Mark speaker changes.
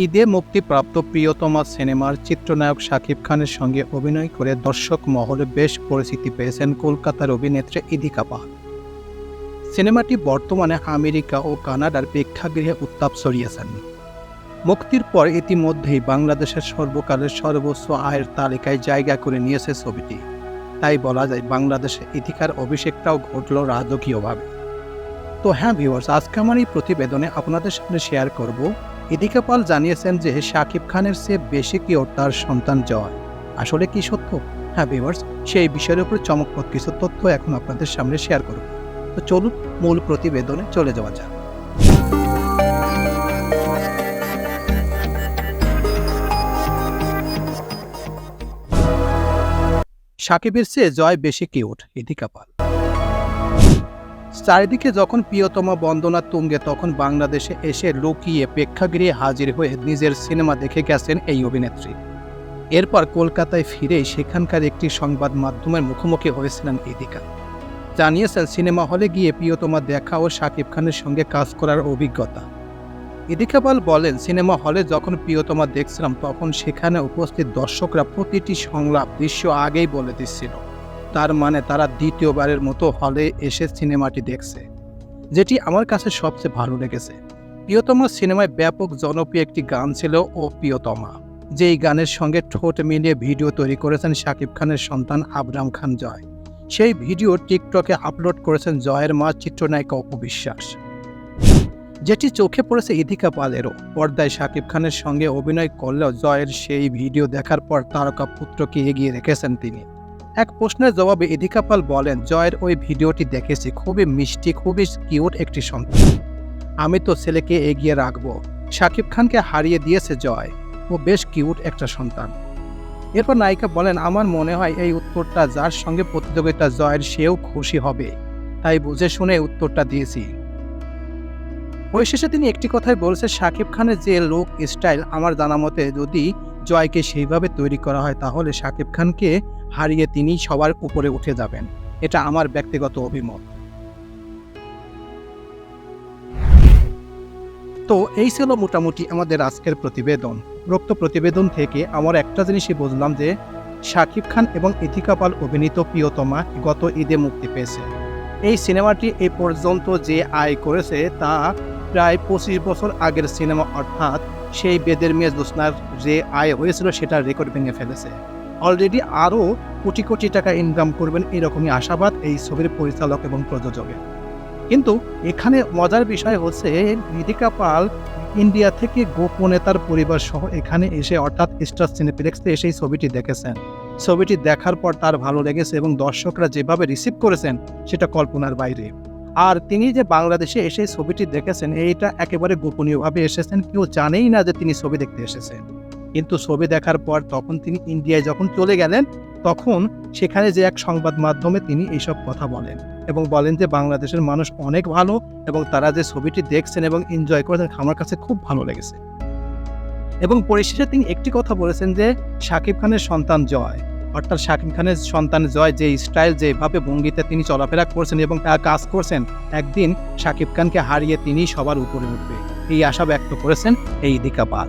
Speaker 1: ঈদে মুক্তিপ্রাপ্ত প্রিয়তমা সিনেমার চিত্রনায়ক শাকিব খানের সঙ্গে অভিনয় করে দর্শক মহলে বেশ পরিচিতি পেয়েছেন কলকাতার অভিনেত্রী ইদিকা পাল। সিনেমাটি বর্তমানে আমেরিকা ও কানাডার প্রেক্ষাগৃহে উত্তাপ ছড়িয়েছেন। মুক্তির পর ইতিমধ্যেই বাংলাদেশের সর্বকালের সর্বোচ্চ আয়ের তালিকায় জায়গা করে নিয়েছে ছবিটি। তাই বলা যায়, বাংলাদেশে ইতিকার অভিষেকটাও ঘটল রাজকীয়ভাবে। তো হ্যাঁ ভিউয়ার্স আজকে আমার এই প্রতিবেদনে আপনাদের সামনে শেয়ার করব ইদিকা পাল জানিয়েছেন যে শাকিব খানের চেয়ে বেশি কি ওর তার সন্তান জয়। আসলে কি সত্য? হ্যাঁ ভিউয়ার্স সেই বিষয়ের উপর চমকপ্রদ কিছু তথ্য এখন আপনাদের সামনে শেয়ার করব। তো চলুন মূল প্রতিবেদনে চলে যাওয়া যাক। সাকিবের চেয়ে জয় বেশি কিউট ইদিকা পাল। চারিদিকে যখন প্রিয়তমা বন্দনা তুঙ্গে, তখন বাংলাদেশে এসে লুকিয়ে প্রেক্ষাগৃহে হাজির হয়ে নিজের সিনেমা দেখে গেছেন এই অভিনেত্রী। এরপর কলকাতায় ফিরেই সেখানকার একটি সংবাদ মাধ্যমের মুখোমুখি হয়েছিলেন ইদিকা জানিয়েছেন, সিনেমা হলে গিয়ে প্রিয়তমা দেখা ও শাকিব খানের সঙ্গে কাজ করার অভিজ্ঞতা। ইদিকা পাল বলেন, সিনেমা হলে যখন প্রিয়তমা দেখছিলাম, তখন সেখানে উপস্থিত দর্শকরা প্রতিটি সংলাপ দৃশ্য আগেই বলে দিচ্ছিল। তার মানে তারা দ্বিতীয়বারের মতো হলে এসে সিনেমাটি দেখছে, যেটি আমার কাছে সবচেয়ে ভালো লেগেছে। প্রিয়তমা সিনেমায় ব্যাপক জনপ্রিয় একটি গান ছিল ও প্রিয়তমা যেই গানের সঙ্গে ঠোঁট মিলিয়ে ভিডিও তৈরি করেছেন শাকিব খানের সন্তান আবরাম খান জয়। সেই ভিডিও টিকটকে আপলোড করেছেন জয়ের মা চিত্রনায়িকা অপু বিশ্বাস। যেটি চোখে পড়েছে ইধিকা পালেরও। পর্দায় শাকিব খানের সঙ্গে অভিনয় করলেও জয়ের সেই ভিডিও দেখার পর তারকা পুত্রকে এগিয়ে রেখেছেন তিনি। এক প্রশ্নের জবাবে ইদিকা পাল বলেন, জয়ের ওই ভিডিওটি দেখেছি। খুবই মিষ্টি, খুবই কিউট একটি সন্তান। আমি তো ছেলেকে এগিয়ে রাখব। শাকিব খানকে হারিয়ে দিয়েছে জয়। ও বেশ কিউট একটা সন্তান। এরপর নায়িকা বলেন, আমার মনে হয় এই উত্তরটা যার সঙ্গে প্রতিযোগিতা জয়ের, সেও খুশি হবে। তাই বুঝে শুনে উত্তরটা দিয়েছি। পরিশেষে তিনি একটি কথাই বলছে, শাকিব খানের যে লুক স্টাইল আমার জানা মতে যদি জয়কে সেইভাবে তৈরি করা হয়, তাহলে শাকিব খানকে হারিয়ে তিনি সবার উপরে উঠে যাবেন। এটা আমার ব্যক্তিগত অভিমত। তো এই ছিল মোটামুটি আমাদের আজকের প্রতিবেদন। রক্ত প্রতিবেদন থেকে আমার একটা জিনিসই বুঝলাম যে, শাকিব খান এবং ইথিকা পাল অভিনীত প্রিয়তমা গত ঈদে মুক্তি পেয়েছে। এই সিনেমাটি এ পর্যন্ত যে আয় করেছে তা প্রায় পঁচিশ বছর আগের সিনেমা, অর্থাৎ সেই বেদের মেয়ে জোসনার যে আয় হয়েছিল সেটা রেকর্ড ভেঙে ফেলেছে। অলরেডি আরও কোটি কোটি টাকা ইনকাম করবেন, এরকমই আশাবাদ এই ছবির পরিচালক এবং প্রযোজকের। কিন্তু এখানে মজার বিষয় হচ্ছে নিদিকা পাল ইন্ডিয়া থেকে গোপনে তার পরিবার সহ এখানে এসে অর্থাৎ স্টার সিনেপ্লেক্সে এসে এই ছবিটি দেখেছেন। ছবিটি দেখার পর তার ভালো লেগেছে এবং দর্শকরা যেভাবে রিসিভ করেছেন, সেটা কল্পনার বাইরে। আর তিনি যে বাংলাদেশে এসে ছবিটি দেখেছেন, এইটা একেবারে গোপনীয়ভাবে এসেছেন, কেউ জানেই না যে তিনি ছবি দেখতে এসেছেন। কিন্তু ছবি দেখার পর তখন তিনি ইন্ডিয়ায় যখন চলে গেলেন, তখন সেখানে যে এক সংবাদ মাধ্যমে তিনি এইসব কথা বলেন এবং বলেন যে বাংলাদেশের মানুষ অনেক ভালো এবং তারা যে ছবিটি দেখছেন এবং এনজয় করেছেন, আমার কাছে খুব ভালো লেগেছে। এবং পরিশেষে তিনি একটি কথা বলেছেন যে শাকিব খানের সন্তান জয়। অর্থাৎ শাকিব খানের সন্তান জয় যে স্টাইল যেভাবে ভঙ্গিতে তিনি চলাফেরা করছেন এবং কাজ করছেন, একদিন শাকিব খানকে হারিয়ে তিনি সবার উপরে উঠবে। এই আশা ব্যক্ত করেছেন এই দিকা পাল